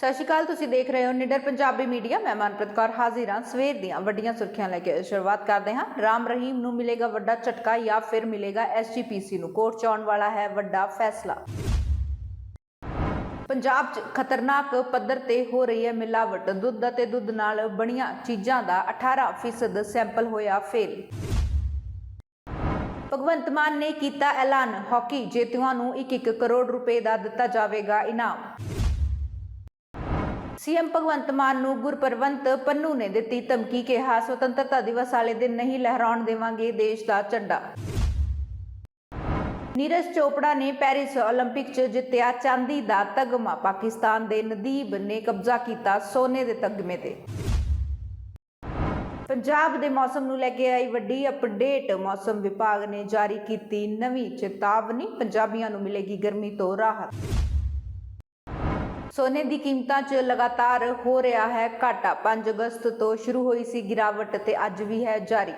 ਸਤਿ ਸ਼੍ਰੀ ਅਕਾਲ, ਤੁਸੀਂ ਦੇਖ ਰਹੇ ਹੋ ਨਿਡਰ ਪੰਜਾਬੀ ਮੀਡੀਆ। ਮੈਂ ਮਨਪ੍ਰੀਤ ਕੌਰ ਹਾਜ਼ਰ ਹਾਂ। ਸਵੇਰ ਦੀਆਂ ਵੱਡੀਆਂ ਸੁਰਖੀਆਂ ਲੈ ਕੇ ਸ਼ੁਰੂਆਤ ਕਰਦੇ ਹਾਂ। ਰਾਮ ਰਹੀਮ ਨੂੰ ਮਿਲੇਗਾ ਵੱਡਾ ਝਟਕਾ ਜਾਂ ਫਿਰ ਮਿਲੇਗਾ ਐਸਜੀਪੀਸੀ ਨੂੰ। ਕੋਰਟ 'ਚ ਆਉਣ ਵਾਲਾ ਹੈ ਵੱਡਾ ਫੈਸਲਾ। ਪੰਜਾਬ 'ਚ ਖਤਰਨਾਕ ਪੱਧਰ ਤੇ ਹੋ ਰਹੀ ਹੈ ਮਿਲਾਵਟ। ਦੁੱਧ ਅਤੇ ਦੁੱਧ ਨਾਲ ਬਣੀਆਂ ਚੀਜ਼ਾਂ ਦਾ 18% ਸੈਂਪਲ ਹੋਇਆ ਫੇਲ। ਭਗਵੰਤ ਮਾਨ ਨੇ ਕੀਤਾ ਐਲਾਨ। ਹਾਕੀ ਜੇਤੂਆਂ ਨੂੰ 1-1 ਕਰੋੜ ਰੁਪਏ ਦਾ ਦਿੱਤਾ ਜਾਵੇਗਾ ਇਨਾਮ। ਸੀਐਮ ਭਗਵੰਤ ਮਾਨ ਨੂੰ ਗੁਰਪਰਵੰਤ ਪੰਨੂ ਨੇ ਦਿੱਤੀ ਧਮਕੀ ਕਿਹਾ ਸੁਤੰਤਰਤਾ ਦਿਵਸ ਵਾਲੇ ਦਿਨ ਨਹੀਂ ਲਹਿਰਾਉਣ ਦੇਵਾਂਗੇ ਦੇਸ਼ ਦਾ ਝੰਡਾ ਨੀਰਜ ਚੋਪੜਾ ਨੇ ਪੈਰਿਸ 올림픽 'ਚ ਜਿੱਤਿਆ ਚਾਂਦੀ ਦਾ ਤਗਮਾ ਪਾਕਿਸਤਾਨ ਦੇ ਨਦੀਬ ਨੇ ਕਬਜ਼ਾ ਕੀਤਾ ਸੋਨੇ ਦੇ ਤਗਮੇ ਤੇ ਪੰਜਾਬ ਦੇ ਮੌਸਮ ਨੂੰ ਲੈ ਕੇ ਆਈ ਵੱਡੀ ਅਪਡੇਟ ਮੌਸਮ ਵਿਭਾਗ ਨੇ ਜਾਰੀ ਕੀਤੀ ਨਵੀਂ ਚੇਤਾਵਨੀ ਪੰਜਾਬੀਆਂ ਨੂੰ ਮਿਲੇਗੀ ਗਰਮੀ ਤੋਂ ਰਾਹਤ ਸੋਨੇ ਦੀ ਕੀਮਤਾਂ 'ਚ ਲਗਾਤਾਰ ਹੋ ਰਿਹਾ ਹੈ ਘਾਟਾ। 5 ਅਗਸਤ ਤੋਂ ਸ਼ੁਰੂ ਹੋਈ ਸੀ ਗਿਰਾਵਟ ਤੇ ਅੱਜ ਵੀ ਹੈ ਜਾਰੀ।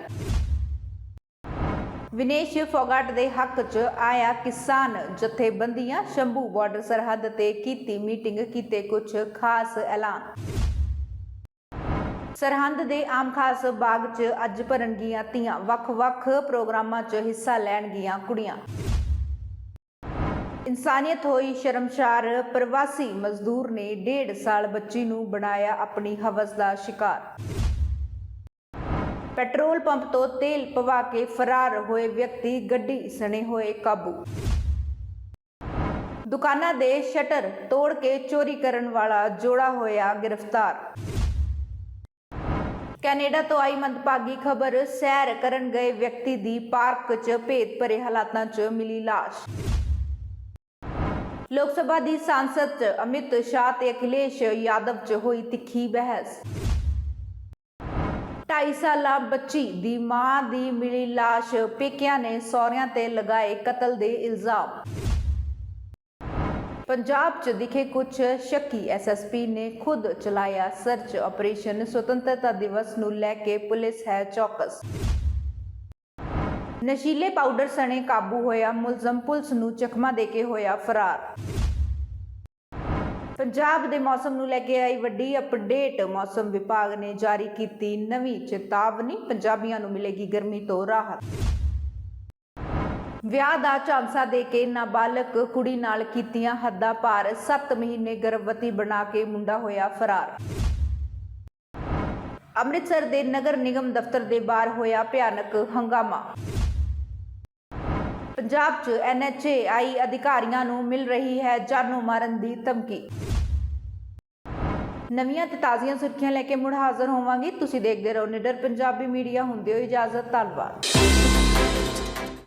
ਵਿਨੇਸ਼ ਫੋਗਾਟ ਦੇ ਹੱਕ 'ਚ ਆਇਆ ਕਿਸਾਨ ਜਥੇਬੰਦੀਆਂ ਸ਼ੰਭੂ ਬਾਰਡਰ ਸਰਹੱਦ ਤੇ ਕੀਤੀ ਮੀਟਿੰਗ ਕੀਤੇ ਕੁਝ ਖਾਸ ਐਲਾਨ। ਸਰਹੰਦ ਦੇ ਆਮ ਖਾਸ ਬਾਗ 'ਚ ਅੱਜ ਭਰਨਗੀਆਂ ਧੀਆਂ। ਵੱਖ-ਵੱਖ ਪ੍ਰੋਗਰਾਮਾਂ 'ਚ ਹਿੱਸਾ ਲੈਣਗੀਆਂ ਕੁੜੀਆਂ। ਇਨਸਾਨੀਅਤ ਹੋਈ ਸ਼ਰਮਸ਼ਾਰ ਪ੍ਰਵਾਸੀ ਮਜ਼ਦੂਰ ਨੇ ਡੇਢ ਸਾਲ ਬੱਚੀ ਨੂੰ ਬਣਾਇਆ ਆਪਣੀ ਹਵਸ ਦਾ ਸ਼ਿਕਾਰ। ਪੈਟਰੋਲ ਪੰਪ ਤੋਂ ਤੇਲ ਪਵਾ ਕੇ ਫਰਾਰ ਹੋਏ ਵਿਅਕਤੀ ਗੱਡੀ ਸਣੇ ਹੋਏ ਕਾਬੂ। ਦੁਕਾਨਾਂ ਦੇ ਸ਼ਟਰ ਤੋੜ ਕੇ ਚੋਰੀ ਕਰਨ ਵਾਲਾ ਜੋੜਾ ਹੋਇਆ ਗ੍ਰਿਫਤਾਰ। ਕੈਨੇਡਾ ਤੋਂ ਆਈ ਮੰਦਭਾਗੀ ਖਬਰ, ਸੈਰ ਕਰਨ ਗਏ ਵਿਅਕਤੀ ਦੀ ਪਾਰਕ 'ਚ ਭੇਦ ਭਰੇ ਹਾਲਾਤਾਂ 'ਚ ਮਿਲੀ ਲਾਸ਼। ਲੋਕ ਸਭਾ ਦੀ ਸੰਸਦ 'ਚ ਅਮਿਤ ਸ਼ਾਹ ਤੇ ਅਖਿਲੇਸ਼ ਯਾਦਵ 'ਚ ਹੋਈ ਤਿੱਖੀ ਬਹਿਸ। ਢਾਈ ਸਾਲਾ ਬੱਚੀ ਦੀ ਮਾਂ ਦੀ ਮਿਲੀ ਲਾਸ਼ ਪੇਕਿਆਂ ਨੇ ਸਹੁਰਿਆਂ ਤੇ ਲਗਾਏ ਕਤਲ ਦੇ ਇਲਜ਼ਾਮ। ਪੰਜਾਬ 'ਚ ਦਿਖੇ ਕੁਝ ਸ਼ੱਕੀ ਐਸਐਸਪੀ ਨੇ ਖੁਦ ਚਲਾਇਆ ਸਰਚ ਆਪਰੇਸ਼ਨ, ਸੁਤੰਤਰਤਾ ਦਿਵਸ ਨੂੰ ਲੈ ਕੇ ਪੁਲਿਸ ਹੈ ਚੌਕਸ। ਨਸ਼ੀਲੇ ਪਾਊਡਰ ਸਣੇ ਕਾਬੂ ਹੋਇਆ, ਮੁਲਜ਼ਮ ਪੁਲਿਸ ਨੂੰ ਚਖਮਾ ਦੇ ਕੇ ਹੋਇਆ ਫਰਾਰ। ਪੰਜਾਬ ਦੇ ਮੌਸਮ ਨੂੰ ਲੈ ਕੇ ਆਈ ਵੱਡੀ ਅਪਡੇਟ, ਮੌਸਮ ਵਿਭਾਗ ਨੇ ਜਾਰੀ ਕੀਤੀ ਨਵੀਂ ਚੇਤਾਵਨੀ, ਪੰਜਾਬੀਆਂ ਨੂੰ ਮਿਲੇਗੀ ਗਰਮੀ ਤੋਂ ਰਾਹਤ। ਵਿਆਹ ਦਾ ਝਾਂਸਾ ਦੇ ਕੇ ਨਾਬਾਲਗ ਕੁੜੀ ਨਾਲ ਕੀਤੀਆਂ ਹੱਦਾਂ ਪਾਰ 7 ਮਹੀਨੇ ਗਰਭਵਤੀ ਬਣਾ ਕੇ ਮੁੰਡਾ ਹੋਇਆ ਫਰਾਰ। ਅੰਮ੍ਰਿਤਸਰ ਦੇ ਨਗਰ ਨਿਗਮ ਦਫ਼ਤਰ ਦੇ ਬਾਹਰ ਹੋਇਆ ਭਿਆਨਕ ਹੰਗਾਮਾ। ਪੰਜਾਬ 'ਚ ਐਨਐਚਏਆਈ ਅਧਿਕਾਰੀਆਂ ਨੂੰ ਮਿਲ ਰਹੀ ਹੈ ਜਾਨੋਂ ਮਾਰਨ ਦੀ ਧਮਕੀ। ਨਵੀਆਂ ਤੇ ਤਾਜ਼ੀਆਂ ਸੁਰਖੀਆਂ ਲੈ ਕੇ ਮੁੜ ਹਾਜ਼ਰ ਹੋਵਾਂਗੇ। ਤੁਸੀਂ ਦੇਖਦੇ ਰਹੋ ਨਿਡਰ ਪੰਜਾਬੀ ਮੀਡੀਆ। ਹੁੰਦੇ ਹੋ ਇਜਾਜ਼ਤ, ਧੰਨਵਾਦ।